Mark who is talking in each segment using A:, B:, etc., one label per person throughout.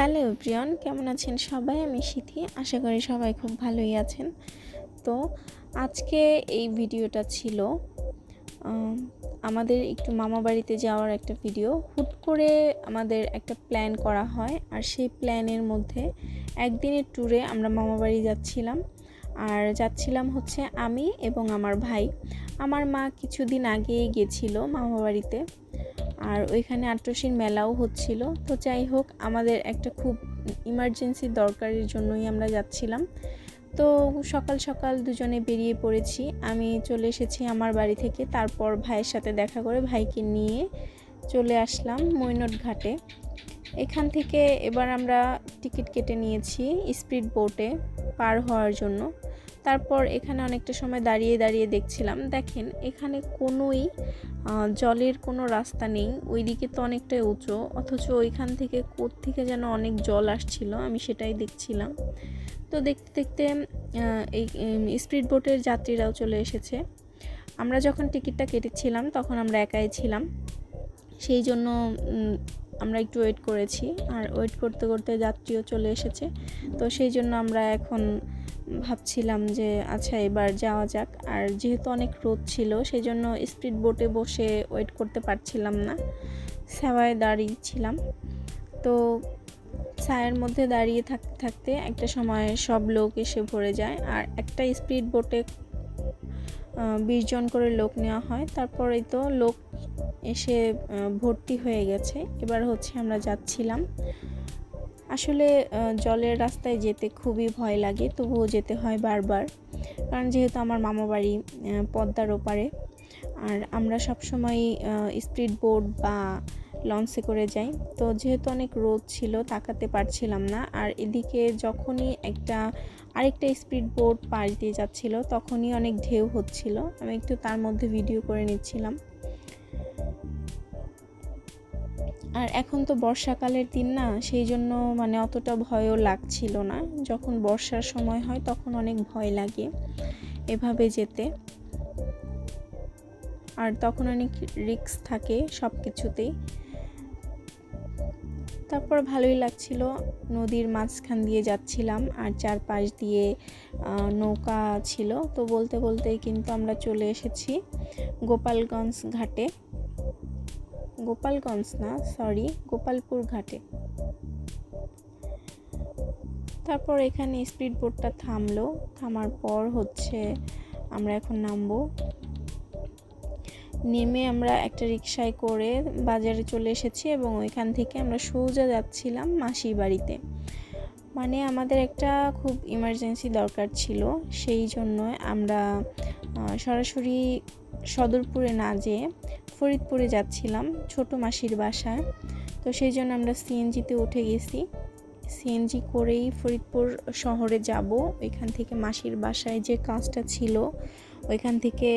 A: Hello প্রিয়ন কেমন আছেন সবাই? আমি সিথি, আশা করি সবাই খুব ভালোই আছেন। তো আজকে এই ভিডিওটা ছিল আমাদের একটু মামা বাড়িতে যাওয়ার একটা ভিডিও। হুট করে আমাদের একটা প্ল্যান করা হয় আর সেই প্ল্যানের মধ্যে একদিনের ট্যুরে আমরা মামা বাড়ি যাচ্ছিলাম। আর যাচ্ছিলাম হচ্ছে আমি এবং আমার ভাই। আমার মা কিছুদিন আগেই গেছিল মামা বাড়িতে। আর ওইখানে আট্রসির মেলাও হচ্ছিল। তো যাই হোক, আমাদের একটা খুব ইমার্জেন্সি দরকারের জন্যই আমরা যাচ্ছিলাম। তো সকাল সকাল দুজনে বেরিয়ে পড়েছি। আমি চলে এসেছি আমার বাড়ি থেকে। তারপর ভাইয়ের সাথে দেখা করে ভাইকে নিয়ে চলে আসলাম মৈনট ঘাটে এখান থেকে এবার আমরা টিকিট কেটে নিয়েছি স্পিড বোটে পার হওয়ার জন্য। তারপর এখানে অনেকটা সময় দাঁড়িয়ে দাঁড়িয়ে দেখছিলাম। দেখেন, এখানে কোনোই জলের কোনো রাস্তা নেই। ওইদিকে তো অনেকটাই উঁচু, অথচ ওইখান থেকে থেকে যেন অনেক জল আসছিল, আমি সেটাই দেখছিলাম। তো দেখতে দেখতে এই স্পিড বোটের যাত্রীরাও চলে এসেছে। আমরা যখন টিকিটটা কেটেছিলাম, তখন আমরা একাই ছিলাম। সেই জন্য আমরা একটু ওয়েট করেছি আর ওয়েট করতে করতে যাত্রীও চলে এসেছে। তো সেই জন্য আমরা এখন ভাবছিলাম যে আচ্ছা এবার যাওয়া যাক। আর যেহেতু অনেক রোদ ছিল, সেই জন্য স্পিড বোটে বসে ওয়েট করতে পারছিলাম না। সেবায় দাঁড়িয়ে ছিলাম। তো ছায়ের মধ্যে দাঁড়িয়ে থাকতে থাকতে একটা সময় সব লোক এসে ভরে যায়। আর একটা স্পিড বোটে বিশ জন করে লোক নেওয়া হয়। তারপরেই তো লোক এসে ভর্তি হয়ে গেছে। এবার হচ্ছে আমরা যাচ্ছিলাম। আসলে জলের রাস্তায় যেতে খুবই ভয় লাগে, তবুও যেতে হয় বারবার। কারণ যেহেতু আমার মামা বাড়ি পদ্মার ওপারে, আর আমরা সবসময় স্পিড বোট বা লঞ্চে করে যাই। তো যেহেতু অনেক রোদ ছিল, তাকাতে পারছিলাম না। আর এদিকে যখনই একটা, আরেকটা স্পিড বোট পাশ দিয়ে যাচ্ছিল, তখনই অনেক ঢেউ হচ্ছিল। আমি একটু তার মধ্যে ভিডিও করে নিচ্ছিলাম। আর এখন তো বর্ষাকালের দিন না, সেই জন্য মানে অতটা ভয়ও লাগছিল না। যখন বর্ষার সময় হয় তখন অনেক ভয় লাগে এভাবে যেতে। আর তখন অনেক রিস্ক থাকে সব কিছুতেই তারপর ভালোই লাগছিল, নদীর মাঝখান দিয়ে যাচ্ছিলাম আর চারপাশ দিয়ে নৌকা ছিল। তো বলতে বলতেই কিন্তু আমরা চলে এসেছি গোপালগঞ্জ ঘাটে। গোপালগঞ্জ না সরি গোপালপুর ঘাটে। তারপর এখানে স্পিড বোটটা থামলো। থামার পর হচ্ছে আমরা এখন নামবো। নেমে আমরা একটা রিক্সায় করে বাজারে চলে এসেছি এবং ওইখান থেকে আমরা সোজা যাচ্ছিলাম মাসির বাড়িতে। মানে আমাদের একটা খুব ইমার্জেন্সি দরকার ছিল, সেই জন্য আমরা সরাসরি সদরপুরে না যেয়ে ফরিদপুরে যাচ্ছিলাম ছোট মাসির বাসায়। তো সেই জন্য আমরা সিএনজিতে উঠে গেছি। সিএনজি করেই ফরিদপুর শহরে যাব। ওইখান থেকে মাসির বাসায় যে কাজটা ছিল ওইখান থেকে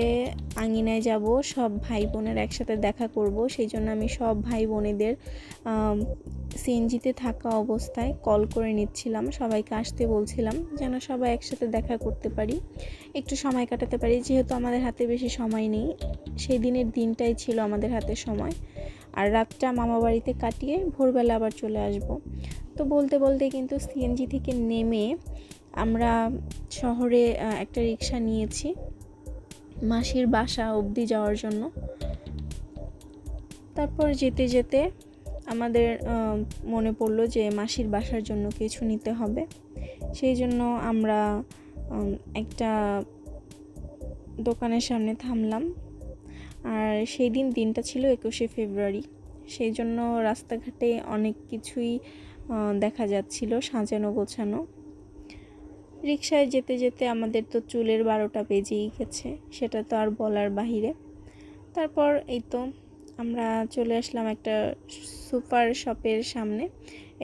A: আঙিনায় যাব, সব ভাই বোনের একসাথে দেখা করব। সেই জন্য আমি সব ভাই বোনেদের সিএনজিতে থাকা অবস্থায় কল করে নিচ্ছিলাম, সবাইকে আসতে বলছিলাম যেন সবাই একসাথে দেখা করতে পারি, একটু সময় কাটাতে পারি। যেহেতু আমাদের হাতে বেশি সময় নেই, সেই দিনের দিনটাই ছিল আমাদের হাতে সময়। আর রাতটা মামা বাড়িতে কাটিয়ে ভোরবেলা আবার চলে আসব। তো বলতে বলতে কিন্তু সিএনজি থেকে নেমে আমরা শহরে একটা রিক্সা নিয়েছি। মাসির বাসা অবধি যাওয়ার জন্য। তারপর যেতে যেতে আমাদের মনে পড়ল যে মাসির বাসার জন্য কিছু নিতে হবে। সেই জন্য আমরা একটা দোকানের সামনে থামলাম। আর সেই দিন দিনটা ছিল একুশে ফেব্রুয়ারি। সেই জন্য রাস্তাঘাটে অনেক কিছুই দেখা যাচ্ছিল সাজানো গোছানো। রিক্সায় যেতে যেতে আমাদের তো চুলের বারোটা বেজেই গেছে, সেটা তো আর বলার বাহিরে। তারপর এই তো আমরা চলে আসলাম একটা সুপার শপের সামনে,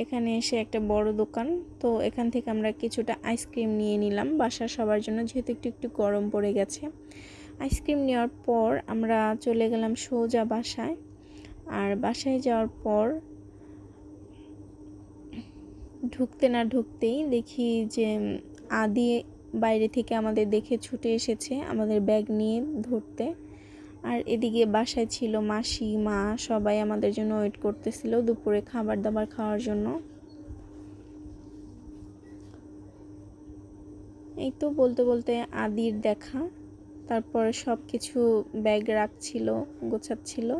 A: এখানে এসে একটা বড় দোকান। তো এখান থেকে আমরা কিছুটা আইসক্রিম নিয়ে নিলাম বাসার সবার জন্য, যেহেতু একটু একটু গরম পড়ে গেছে। আইসক্রিম নেওয়ার পর আমরা চলে গেলাম সোজা বাসায়। আর বাসায় যাওয়ার পর ঢুকতে না ঢুকতেই দেখি যে আদি বাইরে থেকে আমাদের দেখে ছুটে এসেছে আমাদের ব্যাগ নিয়ে ধরতে। আর এদিকে বাসায় ছিল মাসি, মা সবাই আমাদের জন্য ওয়েট করতেছিল দুপুরে খাবার দাবার খাওয়ার জন্য। এই তো বলতে বলতে আদির দেখা। তারপরে সব কিছু ব্যাগ রাখছিল, গোছাচ্ছিল।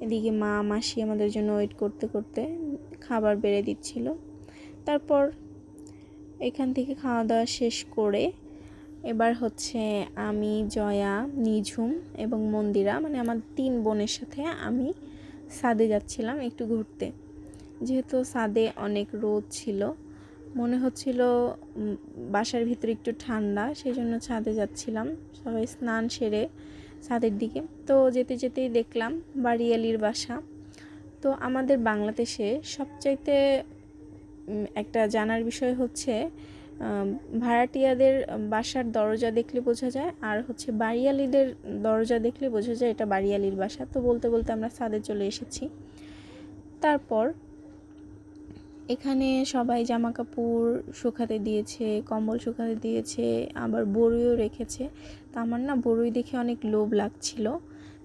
A: এদিকে মা, মাসি আমাদের জন্য ওয়েট করতে করতে খাবার বেড়ে দিচ্ছিল। তারপর এখান থেকে খাওয়া দাওয়া শেষ করে এবার হচ্ছে আমি, জয়া, নিঝুম এবং মন্দিরা মানে আমার তিন বোনের সাথে আমি সাদে যাচ্ছিলাম একটু ঘুরতে। যেহেতু সাদে অনেক রোদ ছিল, মনে হচ্ছিল বাসার ভিতরে একটু ঠান্ডা সেই জন্য ছাদে যাচ্ছিলাম সবাই স্নান সেরে ছাদের দিকে। তো যেতে যেতেই দেখলাম বাড়িয়ালির বাসা। তো আমাদের বাংলাদেশে সবচাইতে একটা জানার বিষয় হচ্ছে ভাড়াটিয়াদের বাসার দরজা দেখলে বোঝা যায়, আর হচ্ছে বাড়িয়ালিদের দরজা দেখলে বোঝা যায় এটা বাড়িয়ালির বাসা। তো বলতে বলতে আমরা ছাদে চলে এসেছি। তারপর এখানে সবাই জামা কাপড় শুকাতে দিয়েছে, কম্বল শুকাতে দিয়েছে, আবার বড়ইও রেখেছে। তা আমার না বড়ই দেখে অনেক লোভ লাগছিল।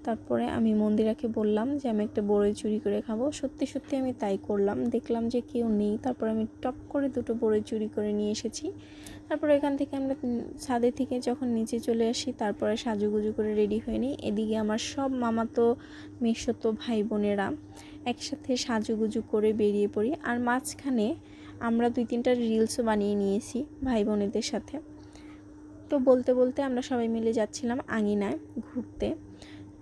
A: তারপরে আমি মন্দিরাকে বললাম যে, আমি একটা বড়ই চুরি করে খাব। সত্যি সত্যি আমি তাই করলাম। দেখলাম যে কেউ নেই। তারপর আমি টপ করে দুটো বড়ই চুরি করে নিয়ে এসেছি। তারপর এখান থেকে আমরা ছাদে থেকে যখন নিচে চলে আসি, তারপরে সাজুগুজু করে রেডি হয়ে নিই। এদিকে আমার সব মামাতো মেশতো ভাই বোনেরা একসাথে সাজুগুজু করে বেরিয়ে পড়ি। আর মাঝখানে আমরা দুই তিনটা রিলসও বানিয়ে নিয়েছি ভাই বোনেদের সাথে। তো বলতে বলতে আমরা সবাই মিলে যাচ্ছিলাম আঙিনায় ঘুরতে।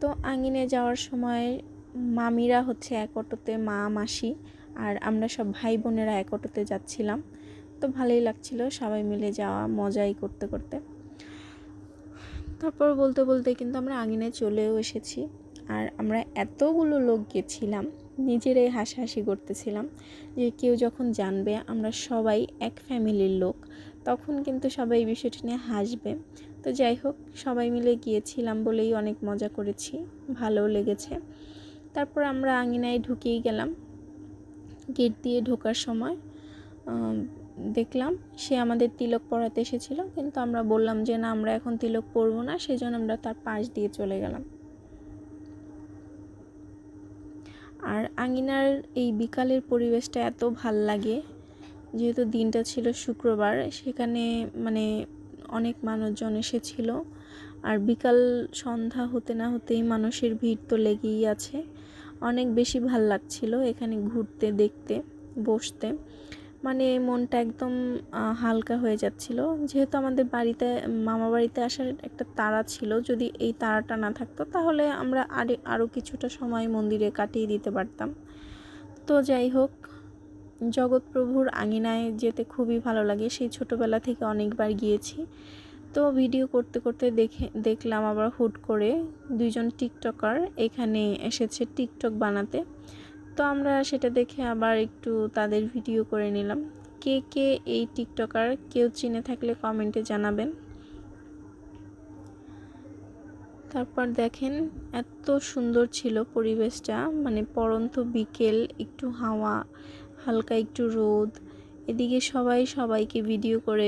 A: তো আঙিনে যাওয়ার সময় মামিরা হচ্ছে এক অটোতে মা, মাসি আর আমরা সব ভাই বোনেরা এক অটোতে যাচ্ছিলাম। তো ভালোই লাগছিল সবাই মিলে যাওয়া, মজাই করতে করতে। তারপর বলতে বলতে কিন্তু আমরা আঙিনে চলেও এসেছি আর আমরা এতগুলো লোক গেছিলাম, নিজেরাই হাসাহাসি করতেছিলাম যে কেউ যখন জানবে আমরা সবাই এক ফ্যামিলির লোক, তখন কিন্তু সবাই এই বিষয়টি নিয়ে হাসবে। তো যাই হোক, সবাই মিলে গিয়েছিলাম বলেই অনেক মজা করেছি, ভালোও লেগেছে। তারপর আমরা আঙিনায় ঢুকেই গেলাম। গেট দিয়ে ঢোকার সময় দেখলাম সে আমাদের তিলক পড়াতে এসেছিল, কিন্তু আমরা বললাম যে না, আমরা এখন তিলক পরবো না সেই জন্য আমরা তার পাশ দিয়ে চলে গেলাম। আর আঙিনার এই বিকালের পরিবেশটা এত ভালো লাগে, যেহেতু দিনটা ছিল শুক্রবার, সেখানে মানে অনেক মানুষজন এসেছিল। আর বিকাল সন্ধ্যা হতে না হতেই মানুষের ভিড় তো লেগেই আছে। অনেক বেশি ভালো লাগছিল এখানে ঘুরতে, দেখতে, বসতে। মানে মনটা একদম হালকা হয়ে যাচ্ছিল। যেহেতু আমাদের বাড়িতে, মামা বাড়িতে আসার একটা তাড়া ছিল, যদি এই তাড়াটা না থাকতো তাহলে আমরা আরে আরও কিছুটা সময় মন্দিরে কাটিয়ে দিতে পারতাম। তো যাই হোক জগৎপ্রভুর আঙিনায় যেতে খুবই ভালো লাগে। সেই ছোটোবেলা থেকে অনেকবার গিয়েছি। তো ভিডিও করতে করতে দেখে, দেখলাম আবার হুট করে দুইজন টিকটকার এখানে এসেছে টিকটক বানাতে। তো আমরা সেটা দেখে আবার একটু তাদের ভিডিও করে নিলাম। কে কে এই টিকটকার? কেউ চিনে থাকলে কমেন্টে জানাবেন। তারপর দেখেন এত সুন্দর ছিল পরিবেশটা। মানে পরন্ত বিকেল, একটু হাওয়া হালকা একটু রোদ। এদিকে সবাই সবাইকে ভিডিও করে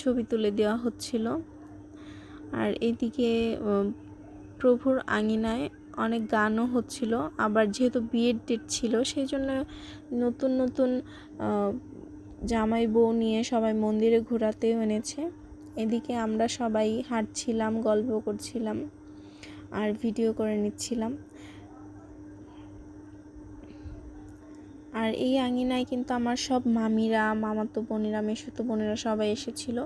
A: ছবি তুলে দেওয়া হচ্ছিল। আর এদিকে প্রভুর আঙিনায় অনেক গানও হচ্ছিল। আবার যেহেতু বিয়ের ডেট ছিল সেই জন্য নতুন নতুন জামাই বউ নিয়ে সবাই মন্দিরে ঘোরাতেও এনেছে। এদিকে আমরা সবাই হাঁটছিলাম, গল্প করছিলাম আর ভিডিও করে নিচ্ছিলাম। আর এই আঙিনায় কিন্তু আমার সব মামিরা, মামাতো বোনেরা, মেসোতো বোনেরা সবাই এসেছিল।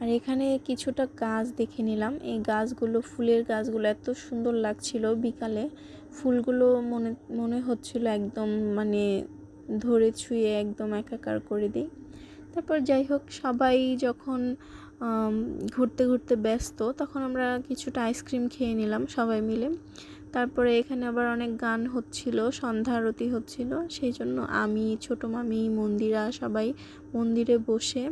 A: আর এখানে কিছুটা গাছ দেখে নিলাম। এই গাছগুলো, ফুলের গাছগুলো এত সুন্দর লাগছিল বিকালে। ফুলগুলো মনে মনে হচ্ছিল একদম মানে ধরে ছুঁয়ে একদম একাকার করে দিই। তারপর যাই হোক, সবাই যখন ঘুরতে ঘুরতে ব্যস্ত, তখন আমরা কিছুটা আইসক্রিম খেয়ে নিলাম সবাই মিলে। তারপরে এখানে আবার অনেক গান হচ্ছিল, সন্ধ্যা আরতি হচ্ছিল, সেই জন্য আমি, ছোটো মামি, মন্দিরা সবাই মন্দিরে বসে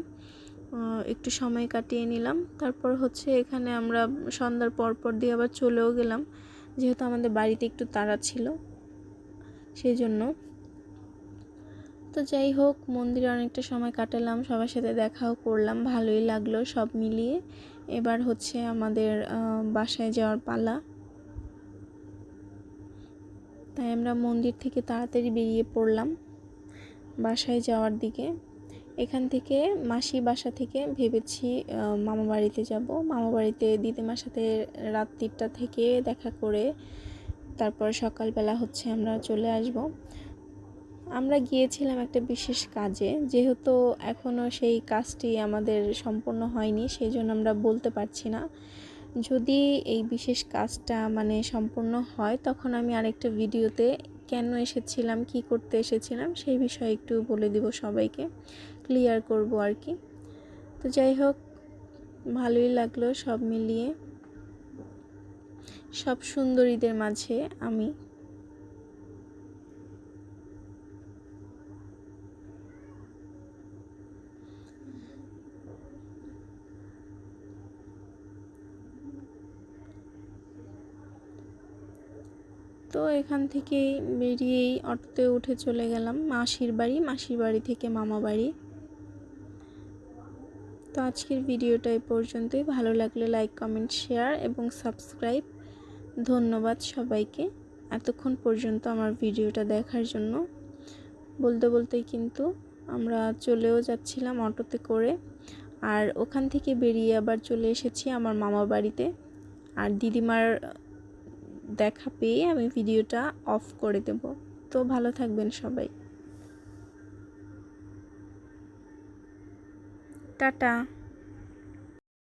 A: একটু সময় কাটিয়ে নিলাম। তারপর হচ্ছে এখানে আমরা সন্ধ্যার পর পর দিয়ে আবার চলেও গেলাম, যেহেতু আমাদের বাড়িতে একটু তাড়া ছিল, সেই জন্য। তো যাই হোক, মন্দিরে অনেকটা সময় কাটালাম, সবার সাথে দেখাও করলাম, ভালোই লাগল সব মিলিয়ে। এবার হচ্ছে আমাদের বাসায় যাওয়ার পালা। তাই আমরা মন্দির থেকে তাড়াতাড়ি বেরিয়ে পড়লাম বাসায় যাওয়ার দিকে। এখান থেকে মাসি বাসা থেকে ভেবেছি মামা বাড়িতে যাব। মামা বাড়িতে দিদিমার সাথে রাত তিনটা থেকে দেখা করে তারপর সকালবেলা হচ্ছে আমরা চলে আসব। আমরা গিয়েছিলাম একটা বিশেষ কাজে, যেহেতু এখনও সেই কাজটি আমাদের সম্পূর্ণ হয়নি, সেই জন্য আমরা বলতে পারছি না। যদি এই বিশেষ কাজটা মানে সম্পূর্ণ হয়, তখন আমি আরেকটা ভিডিওতে কেন এসেছিলাম, কি করতে এসেছিলাম, সেই বিষয়ে একটু বলে দিব সবাইকে, ক্লিয়ার করব আর কি। তো যাই হোক, ভালোই লাগল সব মিলিয়ে। সব সুন্দরীদের মাঝে আমি তো এখান থেকে বেরিয়েই অটোতে উঠে চলে গেলাম মাসির বাড়ি মাসির বাড়ি থেকে মামা বাড়ি। তো আজকের ভিডিওটা এই পর্যন্তই। ভালো লাগলে লাইক কমেন্ট শেয়ার এবং সাবস্ক্রাইব ধন্যবাদ সবাইকে এতক্ষণ পর্যন্ত আমার ভিডিওটা দেখার জন্য। বলতে বলতেই কিন্তু আমরা চলেও যাচ্ছিলাম অটোতে করে আর ওখান থেকে বেরিয়ে আবার চলে এসেছি আমার মামার বাড়িতে। আর দিদিমার দেখা পেয়ে আমি ভিডিওটা অফ করে দেব। তো ভালো থাকবেন সবাই। টাটা।